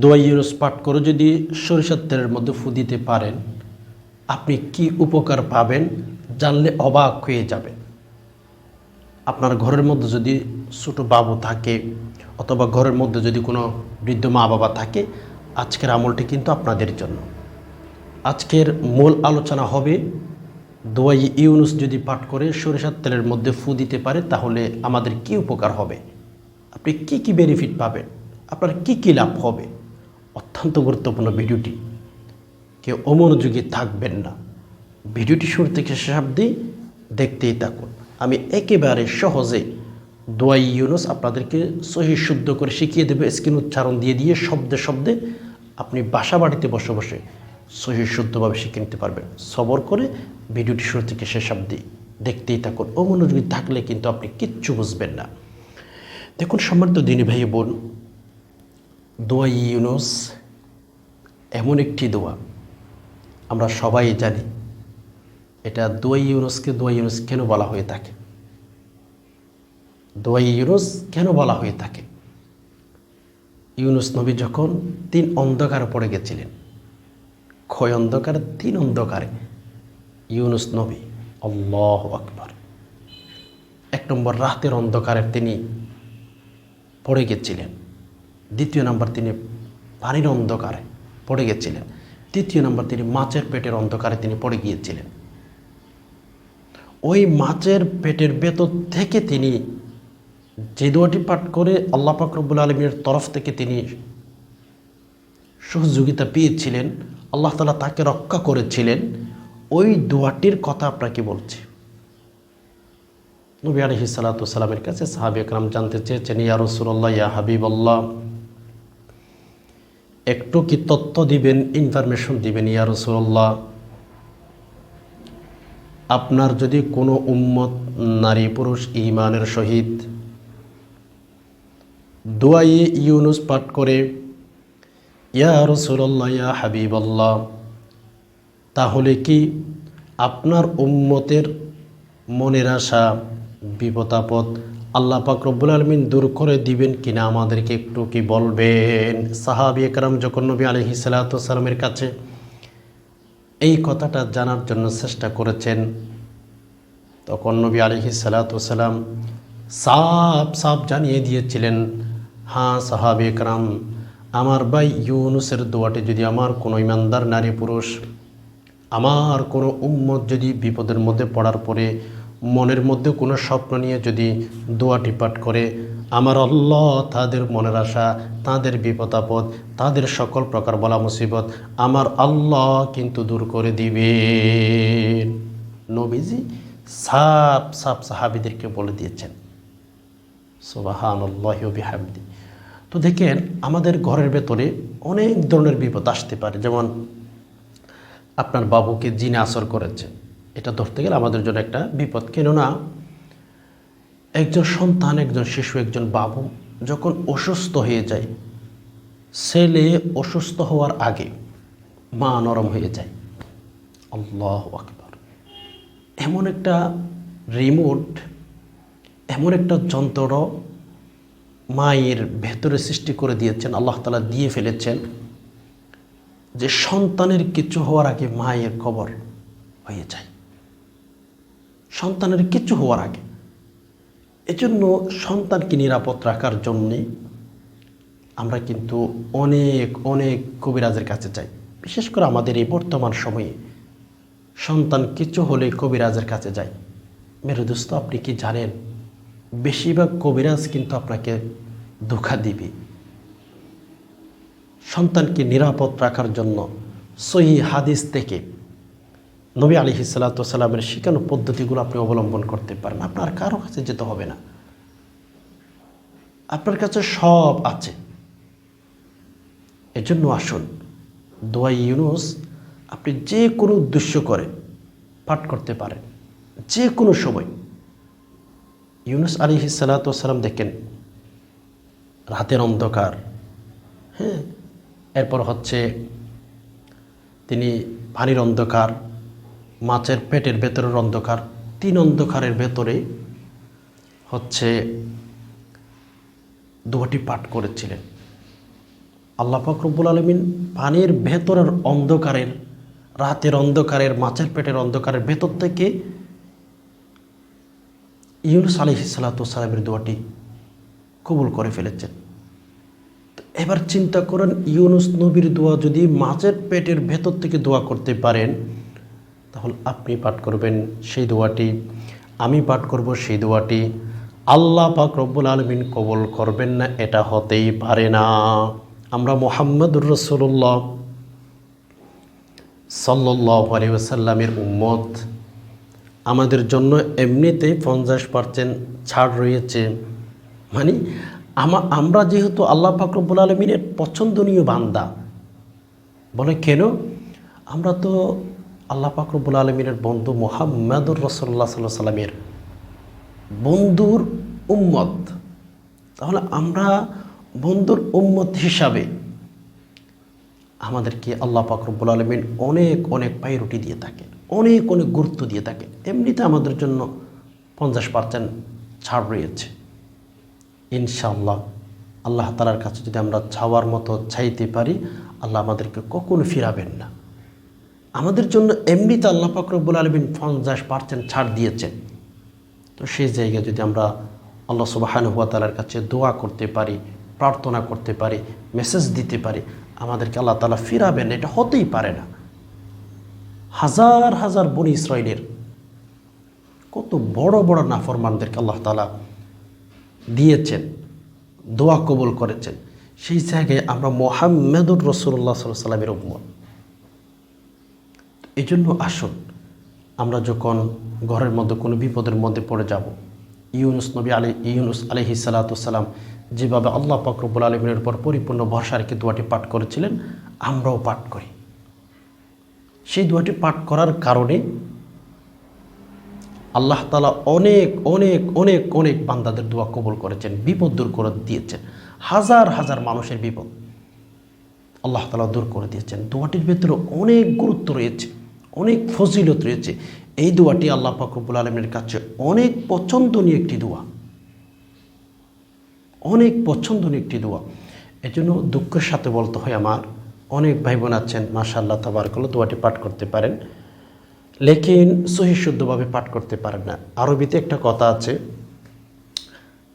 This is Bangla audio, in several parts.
দোয়া ইউরোস পাঠ করে, যদি সরিষার তেলের মধ্যে ফু দিতে পারেন, আপনি কি উপকার পাবেন জানলে অবাক হয়ে যাবে। আপনার ঘরের মধ্যে যদি ছোটো বাবু থাকে অথবা ঘরের মধ্যে যদি কোনো বৃদ্ধ মা বাবা থাকে, আজকের আমলটি কিন্তু আপনাদের জন্য। আজকের মূল আলোচনা হবে, দোয়াই ইউনুস যদি পাঠ করে সরিষার তেলের মধ্যে ফু দিতে পারে, তাহলে আমাদের কি উপকার হবে? আপনি কি কি বেনিফিট পাবেন? আপনার কি কি লাভ হবে? অত্যন্ত গুরুত্বপূর্ণ ভিডিওটি। কেউ অমনোযোগী থাকবেন না। ভিডিওটি শুরু থেকে শেষ অবধি দেখতেই থাকুন। আমি একেবারে সহজে দোয়াই ইউনুস আপনাদেরকে সহি শুদ্ধ করে শিখিয়ে দেবে স্ক্রিন উচ্চারণ দিয়ে দিয়ে শব্দে শব্দে আপনি বাসা বাড়িতে বসে বসে সহি শুদ্ধভাবে শিখে নিতে পারবেন। সবর করে ভিডিওটি শুরু থেকে শেষ অবধি দেখতেই থাকুন। অমনোযোগী থাকলে কিন্তু আপনি কিচ্ছু বুঝবেন না। দেখুন, সম্মানিত দিনী ভাই বোন, দোয়াই ইউনুস এমন একটি দোয়া। আমরা সবাই জানি, এটা দোয়াই ইউনুসকে দোয়াই ইউনুস কেন বলা হয়ে থাকে? দোয়াই ইউনুস কেন বলা হয়ে থাকে? ইউনুস নবী যখন তিন অন্ধকারে পড়ে গেছিলেন, ক্ষয় অন্ধকারে, তিন অন্ধকারে ইউনুস নবী আল্লাহ আকবর। এক নম্বর রাতের অন্ধকারে তিনি পড়ে গেছিলেন, দ্বিতীয় নম্বর তিনি পানির অন্ধকারে পড়ে গেছিলেন। তৃতীয় নম্বর তিনি মাছের পেটের অন্ধকারে তিনি পড়ে গিয়েছিলেন। ওই মাছের পেটের ভেতর থেকে তিনি যে দোয়াটি পাঠ করে আল্লাহ পাকরবুল আলমীর তরফ থেকে তিনি সহযোগিতা পেয়েছিলেন, আল্লাহ তালা তাকে রক্ষা করেছিলেন, ওই দোয়াটির কথা আপনাকে বলছি। নবী আলহি সালাতামের কাছে সাহাবি একরাম জানতে চেয়েছেন, ইয়া রসুল্লাহ ইয়া হাবিব আল্লাহ একটু কি তথ্য দিবেন ইনফরমেশন দিবেন, ইয়া রসুল্লাহ আপনার যদি কোনো উম্মত নারী পুরুষ ইমানের সহিত দোয়াইয়ে ইউনুস পাঠ করে, ইয়া রসুল্লাহ ইয়া হাবিব আল্লাহ তাহলে কি আপনার উম্মতের মনের আশা বিপদাপদ আল্লাহ পাক রব্বুল আলমিন দূর করে দিবেন কিনা আমাদেরকে একটু কি বলবেন? সাহাবি একরাম যখন নবী আলহি সালাতামের কাছে এই কথাটা জানার জন্য চেষ্টা করেছেন, তখন নবী আলহি সালাতাম সাপ সাপ জানিয়ে দিয়েছিলেন হ্যাঁ সাহাবি একরাম, আমার ভাই ইউনুসের দোয়াটি যদি আমার কোনো ইমানদার নারী পুরুষ, আমার কোনো উম্মত যদি বিপদের মধ্যে পড়ার পরে মনের মধ্যে কোনো স্বপ্ন নিয়ে যদি দোয়াটি পাঠ করে, আমার আল্লাহ তাদের মনের আশা, তাদের বিপদ আপদ, তাদের সকল প্রকার বলা মুসিবত আমার আল্লাহ কিন্তু দূর করে দিবে। নবীজি সাপ সাপ সাহাবিদেরকে বলে দিয়েছেন সোবাহান আল্লাহ বিহামদি। তো দেখেন, আমাদের ঘরের ভেতরে অনেক ধরনের বিপদ আসতে পারে। যেমন আপনার বাবুকে জিনে আসর করেছে এটা ধরতে গেলে আমাদের জন্য একটা বিপদ। কেননা একজন সন্তান, একজন শিশু, একজন বাবু যখন অসুস্থ হয়ে যায়, ছেলে অসুস্থ হওয়ার আগে মা নরম হয়ে যায়। আল্লাহ আকবর। এমন একটা রিমোট এমন একটা যন্ত্র মায়ের ভেতরে সৃষ্টি করে দিয়েছেন, আল্লাহ তালা দিয়ে ফেলেছেন যে সন্তানের কিছু হওয়ার আগে মায়ের কবর হয়ে যায়। সন্তানের কিছু হওয়ার আগে। এজন্য সন্তানকে নিরাপদ রাখার জন্যে আমরা কিন্তু অনেক অনেক কবিরাজের কাছে যাই। বিশেষ করে আমাদের এই বর্তমান সময়ে সন্তান কিছু হলে কবিরাজের কাছে যাই। মেরু দোস্ত, আপনি কি জানেন? বেশিরভাগ কবিরাজ কিন্তু আপনাকে ধোকা দিবে। সন্তানকে নিরাপদ রাখার জন্য সহি হাদিস থেকে নবী আলী সাল্লাতামের শিখানো পদ্ধতিগুলো আপনি অবলম্বন করতে পারেন আপনার কারও কাছে যেতে হবে না। আপনার কাছে সব আছে। এজন্য আসুন দোয়াই ইউনুস আপনি যে কোনো উদ্দেশ্য করে পাঠ করতে পারেন। যে কোনো সময়। ইউনুস আলী সাল্লাতাম দেখেন, রাতের অন্ধকার। হ্যাঁ এরপর হচ্ছে তিনি পানির অন্ধকার। মাছের পেটের ভেতরের অন্ধকার, তিন অন্ধকারের ভেতরে হচ্ছে দুটি পাঠ করেছিলেন। আল্লাহ ফকরবুল আলমিন পানির ভেতরের অন্ধকারের, রাতের অন্ধকারের, মাছের পেটের অন্ধকারের ভেতর থেকে ইউনুস আলি সালাতামের দোয়াটি কবুল করে ফেলেছেন। এবার চিন্তা করেন, ইউনুস নবীর দোয়া যদি মাছের পেটের ভেতর থেকে দোয়া করতে পারেন তাহলে আপনি পাঠ করবেন সেই দোয়াটি, আমি পাঠ করব সেই দোয়াটি। আল্লাহ পাক রব্বুল আলমিন কবল করবেন না, এটা হতেই পারে না। আমরা মোহাম্মদুর রসুল্লাহ সাল্লাহ আলী ওসাল্লামের উম্মত। আমাদের জন্য এমনিতেই পঞ্চাশ পার্সেন্ট ছাড় রয়েছে। মানে আমা, আমরা যেহেতু আল্লাহ ফাকরবুল আলমিনের পছন্দনীয় বান্দা, বলে কেন? আমরা তো আল্লাহ ফাকরবুল আলমিনের বন্ধু মোহাম্মদুর রসল্লা সাল্লাহ সাল্লামের বন্ধুর উম্মত। তাহলে আমরা বন্ধুর উম্মত হিসাবে আমাদেরকে আল্লাহ পাকরবুল আলমিন অনেক অনেক পাইরুটি দিয়ে থাকেন অনেক অনেক গুরুত্ব দিয়ে থাকেন এমনিতে আমাদের জন্য পঞ্চাশ পার্সেন্ট ছাড় রয়েছে। ইনশাআল্লাহ আল্লাহ তালার কাছে যদি আমরা ছাওয়ার মতো চাইতে পারি, আল্লাহ আমাদেরকে কখনো ফিরাবেন না। আমাদের জন্য এমনিতে আল্লাহ পাকরবুল আলমিন পঞ্চাশ পার্সেন্ট ছাড় দিয়েছেন। তো সেই জায়গায় যদি আমরা আল্লাহ সুবাহান হুয়া তালার কাছে দোয়া করতে পারি, প্রার্থনা করতে পারি মেসেজ দিতে পারি, আমাদেরকে আল্লাহ তালা ফিরাবেন, এটা হতেই পারে না। হাজার হাজার বনি ইসরায়েলের কত বড় বড় নাফরমানদেরকে আল্লাহ তালা দিয়েছেন, দোয়া কবুল করেছেন। সেই জায়গায় আমরা মোহাম্মদুর রসুল্লাহ সাল্লামের উম্মত। এই জন্য আসুন, আমরা যখন ঘরের মধ্যে কোনো বিপদের মধ্যে পড়ে যাব, ইউনুস নবী আলী ইউনুস আলহি সালাতাম যেভাবে আল্লাহ পাকরবুল আলমিনের উপর পরিপূর্ণ ভরসা রেখে দোয়াটি পাঠ করেছিলেন, আমরাও পাঠ করি। সেই দোয়াটি পাঠ করার কারণে আল্লাহ তালা অনেক অনেক অনেক অনেক বান্দাদের দোয়া কবুল করেছেন, বিপদ দূর করে দিয়েছেন, হাজার হাজার মানুষের বিপদ আল্লাহ তালা দূর করে দিয়েছেন। দোয়াটির ভেতরে অনেক গুরুত্ব রয়েছে। অনেক ফজিলত রয়েছে। এই দোয়াটি আল্লাহ ফাকরবুল আলমের কাছে অনেক পছন্দনীয় একটি দোয়া। অনেক পছন্দনীয় একটি দোয়া। এই জন্য দুঃখের সাথে বলতে হয় আমার, অনেক ভাই বোন আছেন মাশাল্লাহ তাবারকল্লা দোয়াটি পাঠ করতে পারেন। লেকিন সহিশুদ্ধভাবে পাঠ করতে পারেন না। আরবিতে একটা কথা আছে,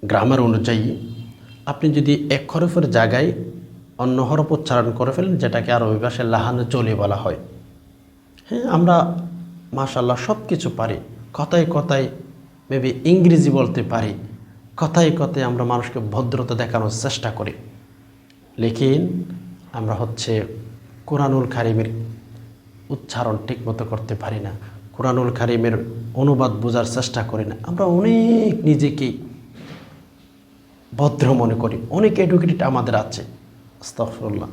গ্রামার অনুযায়ী, আপনি যদি এক হরফের জায়গায় অন্য হরফ উচ্চারণ করে ফেলেন, যেটাকে আরবি ভাষায় লাহানো চলে বলা হয়। হ্যাঁ আমরা মাশাল্লাহ সব কিছু পারি। কথায় কথায় মেবি ইংরেজি বলতে পারি। কথায় কথায় আমরা মানুষকে ভদ্রতা দেখানোর চেষ্টা করি। লেকিন আমরা হচ্ছে কোরআনুল কারিমের উচ্চারণ ঠিকমতো করতে পারি না। কোরআনুল কারিমের অনুবাদ বোঝার চেষ্টা করি না। আমরা অনেক নিজেকেই ভদ্র মনে করি। অনেক এডুকেটেড আমাদের আছে। আস্তফরুল্লাহ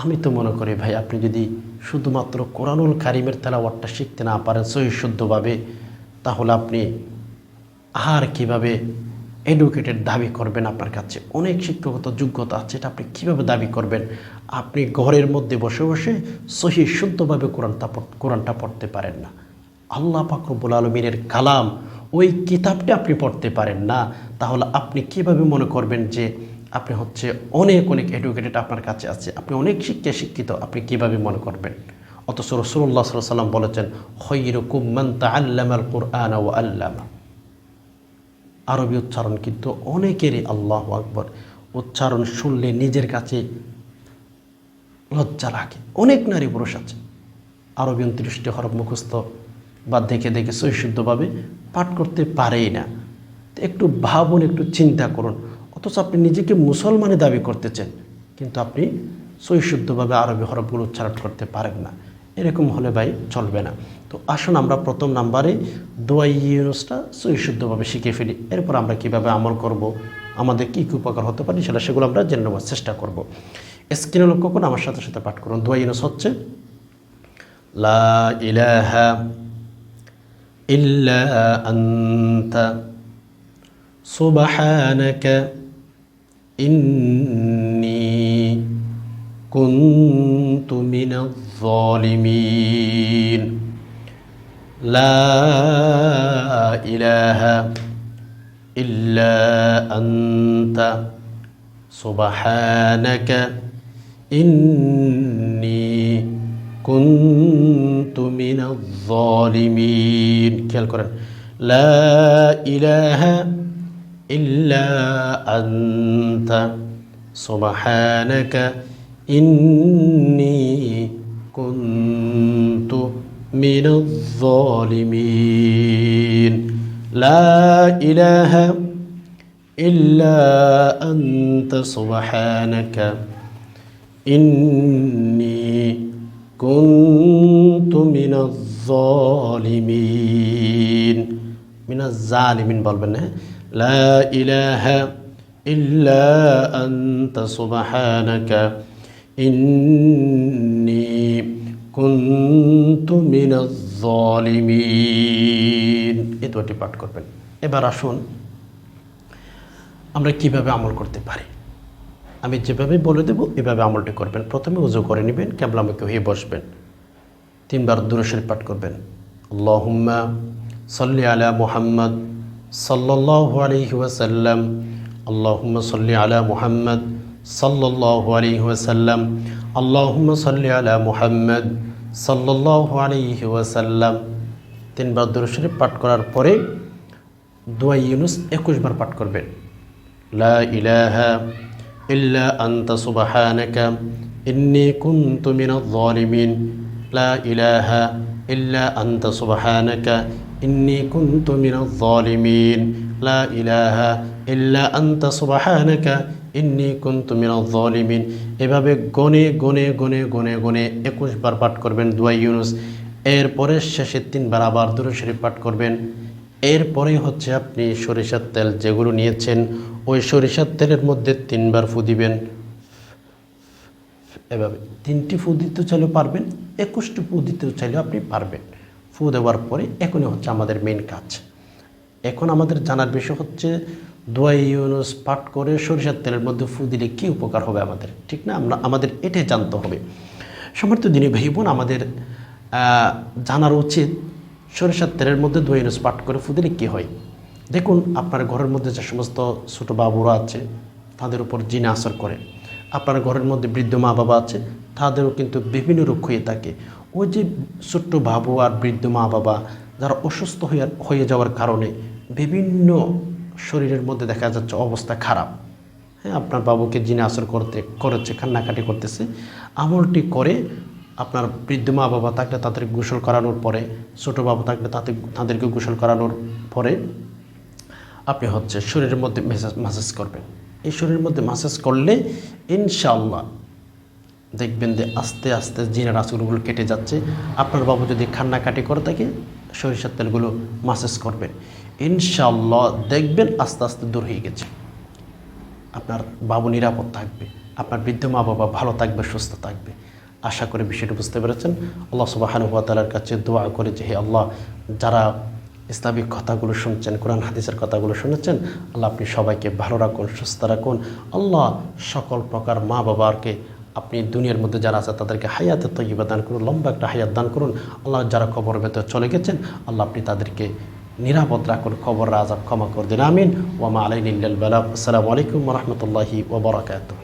আমি তো মনে করি ভাই, আপনি যদি শুধুমাত্র কোরআনুল কারিমের তেলাওয়াতটা শিখতে না পারেন সহি শুদ্ধভাবে, তাহলে আপনি আর কীভাবে এডুকেটেড দাবি করবেন আপনার কাছে? অনেক শিক্ষাগত যোগ্যতা আছে, এটা আপনি কীভাবে দাবি করবেন? আপনি ঘরের মধ্যে বসে বসে সহি শুদ্ধভাবে কোরআনটা কোরআনটা পড়তে পারেন না। আল্লাহ পাকরবুল আলমিনের কালাম ওই কিতাবটা আপনি পড়তে পারেন না। তাহলে আপনি কীভাবে মনে করবেন যে আপনি হচ্ছে অনেক অনেক এডুকেটেড আপনার কাছে আছে। আপনি অনেক শিক্ষা শিক্ষিত, আপনি কীভাবে মনে করবেন? অথচ রসুল্লাহ সাল্লাম বলেছেন হৈরকুমান তা আল্লামাল কোরআন ও আল্লামা। আরবি উচ্চারণ কিন্তু অনেকেরই আল্লাহ আকবর। উচ্চারণ শুনলে নিজের কাছে লজ্জা লাগে। অনেক নারী পুরুষ আছে। আরবি উনত্রিশটি হরফ মুখস্থ বা দেখে দেখে সহিশুদ্ধভাবে পাঠ করতে পারেই না। একটু ভাবুন, একটু চিন্তা করুন। অথচ আপনি নিজেকে মুসলমানে দাবি করতেছেন, কিন্তু আপনি সহিশুদ্ধভাবে আরবি হরফগুলো উচ্চারণ করতে পারেন না। এরকম হলে ভাই চলবে না। তো আসুন আমরা প্রথম নাম্বারে দোয়াই ইউনুসটা সহিশুদ্ধভাবে শিখে ফেলি। এরপর আমরা কীভাবে আমল করব, আমাদের কী কী উপকার হতে পারে সেটা সেগুলো আমরা জেনে নেওয়ার চেষ্টা করব। স্ক্রিনে লক্ষ্য করুন, আমার সাথে সাথে পাঠ করুন। দোয়াই ইউনুস হচ্ছে, লা ইলাহা ইল্লা إني كنت من الظالمين. لا إله إلا أنت. سبحانك. إني كنت من الظالمين. كالقرآن لا إله إلا إلا أنت. سبحانك إني كنت من الظالمين. لا إله إلا أنت. سبحانك إني كنت من الظالمين. من الظالمين بالبنه لا إله إلا أنت سبحانك إني كنت من الظالمين এই দুটি পাঠ করবেন এবার আসুন আমরা কিভাবে আমল করতে পারি আমি যেভাবে বলে দেব এভাবে আমলটি করবেন প্রথমে উজু করে নেবেন ক্যাবলামুখী হয়ে বসবেন তিনবার দূরশরীফ পাঠ করবেন আল্লাহুম্মা সল্লি আলা মুহাম্মদ সাল্লাহ আলহি ওয়াসাল্লাম আল্লাহম সাল্লি আলা মুহাম্মদ সাল্লাহ আলহি ওয়াসাল্লাম আল্লাহম সাল্লি আলা মুহাম্মদ সাল্লাহ আলহি ওয়াসাল্লাম। তিনবার দুরশরীফ পাঠ করার পরে দোয়া ইউনুস একুশবার পাঠ করবেন। লা ইলাহা ইল্লা আন্তা সুবাহানাকা ইন্নি কুনতু মিনাজ লা ইলাহা ইল্লা আন্তা সুবাহানাকা ইন্নি কুন্তু মিনাল জালিমিন লা ইলাহা ইল্লা আনতা সুবহানাকা ইন্নি কুন্তু মিনাল জালিমিন এভাবে গনে গনে গনে গনে গনে একুশ বার পাঠ করবেন দুয়াই ইউনুস। এরপরে শেষে তিন বার আবার দুরু শরীফ পাঠ করবেন। এরপরে হচ্ছে আপনি সরিষার তেল যেগুলো নিয়েছেন, ওই সরিষার তেলের মধ্যে তিনবার ফু দিবেন। এভাবে তিনটি ফু দিতে চাইলেও পারবেন, একুশটি ফু দিতেও চাইলেও আপনি পারবেন। ফু দেওয়ার পরে এখনই হচ্ছে আমাদের মেন কাজ। এখন আমাদের জানার বিষয় হচ্ছে, দোয়াই ইউনুস পাঠ করে সরিষার তেলের মধ্যে ফু দিলে কী উপকার হবে আমাদের? ঠিক না? আমরা, আমাদের এটাই জানতে হবে। সমর্থ দিনী ভাই বোন, আমাদের জানার উচিত, সরিষার তেলের মধ্যে দোয়াই ইউনুস পাঠ করে ফু দিলে কী হয়? দেখুন, আপনার ঘরের মধ্যে যে সমস্ত ছোটো বাবুরা আছে, তাদের উপর জিনে আসর করে। আপনার ঘরের মধ্যে বৃদ্ধ মা বাবা আছে, তাদেরও কিন্তু বিভিন্ন রোগ হয়ে থাকে। ওই যে ছোট্ট বাবু আর বৃদ্ধ মা বাবা, যারা অসুস্থ হয়ে হয়ে যাওয়ার কারণে বিভিন্ন শরীরের মধ্যে দেখা যাচ্ছে অবস্থা খারাপ। হ্যাঁ আপনার বাবুকে জিনে আসর করতে, করেছে, কান্নাকাটি করতেছে। আমলটি করে আপনার বৃদ্ধ মা বাবা থাকলে তাদের গোসল করানোর পরে, ছোটো বাবু থাকলে তাদের তাদেরকে গোসল করানোর পরে আপনি হচ্ছে শরীরের মধ্যে মেসাজ মাসাজ করবেন। এই শরীরের মধ্যে মাসাজ করলে ইনশাআল্লাহ দেখবেন যে আস্তে আস্তে জিনের আসলগুলো কেটে যাচ্ছে। আপনার বাবু যদি কান্নাকাটি করে থাকে, সরিষার তেলগুলো মাসাজ করবেন ইনশাল্লাহ দেখবেন আস্তে আস্তে দূর হয়ে গেছে। আপনার বাবু নিরাপদ থাকবে, আপনার বৃদ্ধ মা বাবা ভালো থাকবে, সুস্থ থাকবে। আশা করে বিষয়টি বুঝতে পেরেছেন। আল্লাহ সুবাহানুয়াতালার কাছে দোয়া করে যে হে আল্লাহ, যারা ইসলামিক কথাগুলো শুনছেন, কোরআন, হাদিসের কথাগুলো শুনেছেন, আল্লাহ আপনি সবাইকে ভালো রাখুন, সুস্থ রাখুন। আল্লাহ সকল প্রকার মা বাবাকে আপনি দুনিয়ার মধ্যে যারা আছে তাদেরকে হায়াতে তৈবা দান করুন, লম্বা একটা হায়াত দান করুন। আল্লাহ যারা কবর ভেতরে চলে গেছেন, আল্লাহ আপনি তাদেরকে নিরাপদ রাখুন খবর রাজাব ক্ষমা করে দিন। আমিন। ওয়ামা আলাইন আসসালামু আলাইকুম রহমতুল্লাহি ওবরাকাতুহ